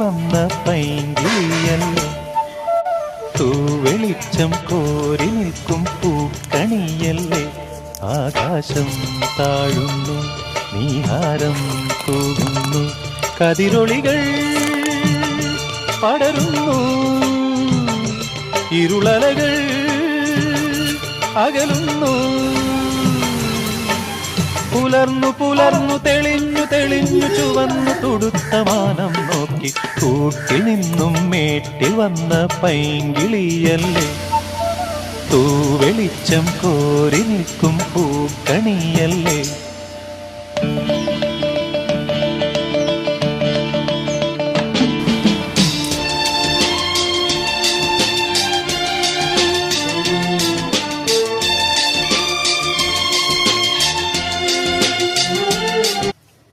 വന്ന പൈങ്കിളിയല്ലേ തൂവെളിച്ചം കോരി നിൽക്കും പൂക്കണിയല്ലേ. ആകാശം താഴുന്നു നീഹാരം തൂകുന്നു. കതിരൊളികൾ പടരുന്നു ഇരുളലകൾ അകലുന്നു. പുലർന്നു പുലർന്നു തെളിഞ്ഞു തെളിഞ്ഞു ചുവന്നു തുടുത്ത മാനം നോക്കി. കൂട്ടിൽ നിന്നും മേട്ടിൽ വന്ന പൈങ്കിളിയല്ലേ? തൂവെളിച്ചം കോരി നിൽക്കും പൂക്കണിയല്ലേ?